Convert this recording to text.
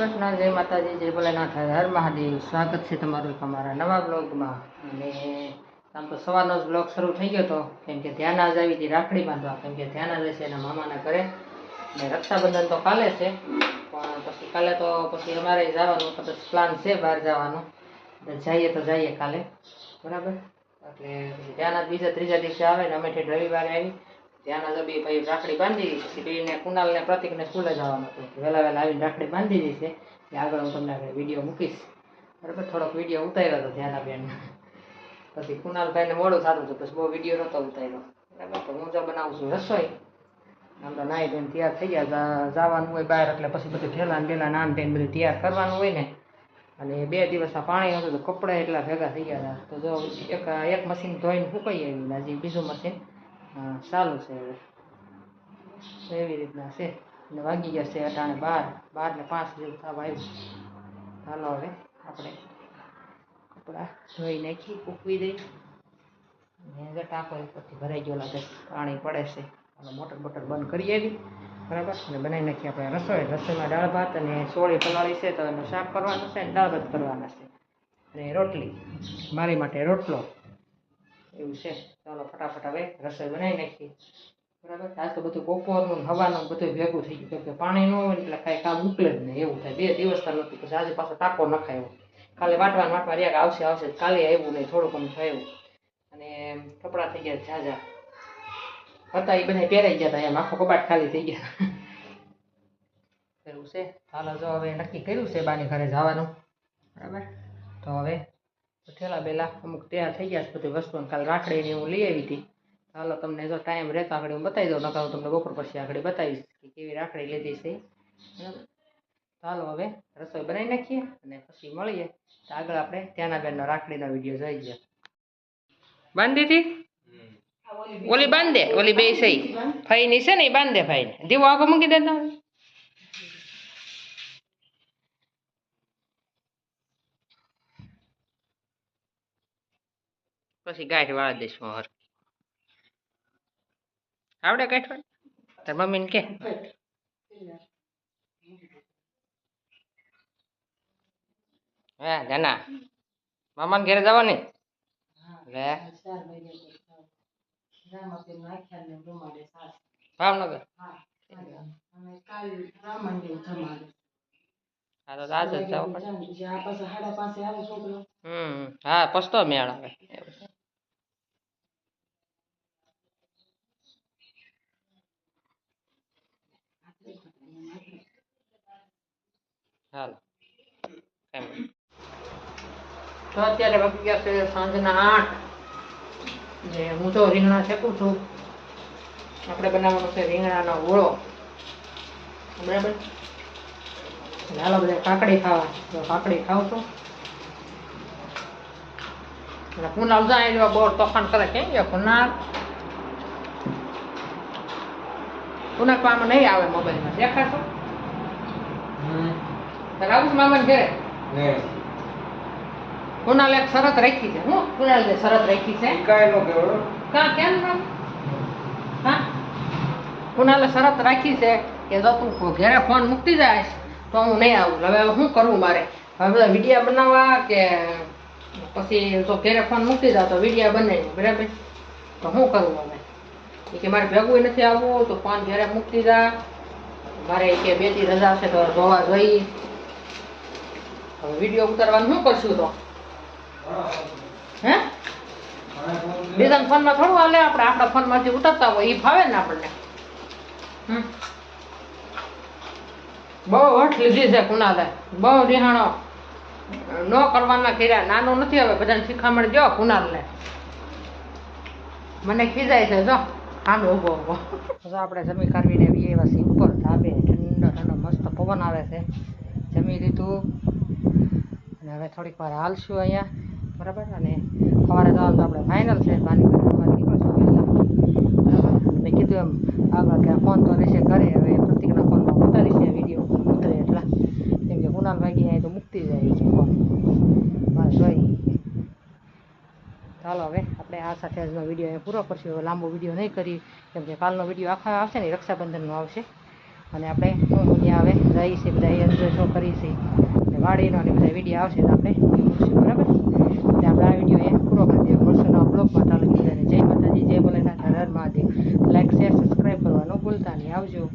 કૃષ્ણ, જય માતાજી, જય ભોલેનાથ, હર મહાદેવ. સ્વાગત છે તમારું એક અમારા નવા બ્લોગમાં. અને આમ તો સવારનો જ બ્લોગ શરૂ થઈ ગયો હતો કેમ કે ધ્યાન આજ આવી હતી રાખડી બાંધવા, કેમ કે ધ્યાન આજ છે એના મામાના ઘરે. અને રક્ષાબંધન તો કાલે છે, પણ પછી કાલે તો પછી અમારે જવાનું કદાચ પ્લાન છે બહાર જવાનું. જઈએ તો જઈએ કાલે. બરાબર? એટલે ધ્યાન બીજા ત્રીજા દિવસે આવે ને અમે ઠેઠ રવિવારે આવી. ધ્યાન આજ બી ભાઈ રાખડી બાંધી દીધી. પછી કુનાલને પ્રતિકને સ્કૂલે જવાનું હતું. વહેલા વહેલા આવીને રાખડી બાંધી દીધી છે. આગળ હું તમને વીડિયો મૂકીશ. બરાબર? થોડોક વીડિયો ઉતાર્યો હતો ધ્યાનાબેન. પછી કુનાલભાઈને મોડું થતું હતું. પછી બહુ વીડિયો નહોતો ઉતાર્યો. બરાબર? તો હું જો બનાવું છું રસોઈ. આમ તો નાઈ ધોઈને તૈયાર થઈ ગયા. જવાનું હોય બહાર, એટલે પછી બધું ઠેલા ઠેલા નાન થઈને બધું તૈયાર કરવાનું હોય ને. અને બે દિવસમાં પાણી હતું તો કપડાં એટલા ભેગા થઈ ગયા હતા. તો જો એક એક મશીન ધોઈને સુકાઈ આવ્યું. હજી બીજું મશીન હા, ચાલુ છે હવે. એવી રીતના છે. અને વાગી ગયા છે અટાણે બાર. બાર ને પાંચ જેવું થવા આવ્યું ચાલો હવે આપણે કપડાં ધોઈ નાખી કૂકવી દઈ. ને ટાંકો ઉપરથી ભરાઈ ગયો લાગે પાણી પડે છે. અને મોટર બોટર બંધ કરી આવી. બરાબર? અને બનાવી નાખી આપણે રસોઈ. રસોઈમાં દાળ ભાત અને સોળી પલાળી છે તો એનું શાક કરવાનું છે અને દાળ ભાત કરવાના છે. અને રોટલી. મારી માટે રોટલો. એવું છે. ચાલો, ફટાફટ હવે રસોઈ બનાવી નાખીએ. બરાબર? આજ તો બધું બપોરનું હવાનું બધું ભેગું થઈ ગયું. કે પાણી ન હોય એટલે કાંઈ કામ ઉકલે જ નહીં. એવું થાય. બે દિવસ તો નહોતું પછી આજે પાછો ટાંકો નખાયો. કાલે વાટવાનું વાટવા રહ્યા આવશે આવશે. કાલે આવ્યું નહીં. થોડુંક આમ થયું. અને કપડાં થઈ ગયા ઝાઝા. હતા એ બધા પહેરાઈ ગયા હતા એમ. આખો કબાટ ખાલી થઈ ગયા. કર્યું છે. હાલો, જો હવે નક્કી કર્યું છે બાની ઘરે જવાનું. બરાબર? તો હવે ઠેલા બેલા અમુક તૈયાર થઈ ગયા છે બધી વસ્તુ કાલ રાખડીની હું લઈ આવી હતી. ચાલો તમને જો ટાઈમ રહેતો આગળ હું બતાવી દઉં નકર હું તમને બપોર પછી આગળ બતાવીશ કે કેવી રાખડી લીધી છે. બરાબર? ચાલો હવે રસોઈ બનાવી નાખીએ અને પછી મળીએ. તો આગળ આપણે ત્યાંના બેનનો રાખડીનો વીડિયો જોઈએ બાંધી હતી ઓલી બાંધે ઓલી બે સહી ભાઈ ની છે ને એ બાંધે ભાઈ ને દીવો આગો મૂકી દે તમે પછી ગાંઠ વાળા દઈશું હર આવડે ગાંઠ તાર મમ્મીને કે. હે જાના. મામાને ઘરે જવાની? લે ભાવનગર? હા હા, પસ્તો મેળ આવે હાલો. તો અત્યારે બાકી ગયા છે સાંજના આઠ. જે હું તો રીંગણા શેકું છું. આપણે બનાવવાનો છે રીંગણાનો ઓળો. બરાબર? એટલે હાલો બધા કાકડી ખાવા. તો કાકડી ખાવ છું. અને કુનાલ જાય જો બહુ તોફાન કરે કેમ કે કુનાલ કુનાલ તો નહીં આવે મોબાઈલમાં. દેખાશો? તારે આવું મામાને ઘરે. કુનાલ એક શરત રાખી છે. હું? કુનાલ શરત રાખી છે. કા કેમ ના? હા? કુનાલે શરત રાખી છે કે જો તું ઘરે ફોન મૂકતી જાય તો હું નહીં આવું. હવે શું કરવું મારે? હવે વિડીયા બનાવવા કે પછી જો ઘરે ફોન મૂકી જાવ તો વિડીયા બનાવી બરાબર? તો શું કરવું હવે? એ કે મારે ભેગું નથી આવવું તો ફોન ઘરે મૂકતી જા. મારે કે બે દી રજા છે તો જોવા જઈ હવે વીડિયો ઉતારવાનું શું કરશું તો? હે? બીજાના ફોનમાં થોડું હાલે, આપણે આપણા ફોનમાંથી ઉતારતા હોય એ ફાવે ને આપણને. બહુ હઠ લીધી છે કુનાલે, બહુ રિહાણો. ન કરવાના કર્યા નાનું નથી હવે, બધાને શીખામણ દો કુનાલને. મને ખીજાય છે, જો. ઊભો ઊભો. જો આપણે જમી કાઢવીને આવીએ એવા સી ઉપર ધાબે ઠંડો ઠંડો મસ્ત પવન આવે છે. જમી લીધું. અને હવે થોડીક વાર હાલશું અહીંયા, બરાબર? અને સવારે જવાનું તો આપણે ફાઇનલ છે બાની મેં કીધું એમ, આગળ કે ફોન તો રહેશે ઘરે, હવે પ્રતિકના ફોનમાં ઉતારી છે વીડિયો ઉતરે એટલા. કેમ કે કુનાલ ભાગી અહીં તો મૂકતી જાય છે ફોન બસ, જોઈ. ચાલો હવે, આપણે આ સાથે આજનો વીડિયો પૂરો કરશું. હવે લાંબો વીડિયો નહીં કરી, કેમ કે કાલનો વીડિયો આખા આવશે ને, રક્ષાબંધનનો આવશે. અને આપણે ત્યાં હવે રહી છીએ બધા એન્જોય શું કરીએ છે અને વાડીનો અને બધા વીડિયો આવશે તો આપણે બરાબર? એટલે આપણે આ વીડિયો અહીંયા પૂરો કરી દઈએ. વર્ષોના બ્લોગમાં. ચાલો બધાને જય માતાજી, જય ભોલેનાથ. હર હર મહાદેવ. લાઈક શેર સબસ્ક્રાઈબ કરવાનું ભૂલતા નહીં. આવજો.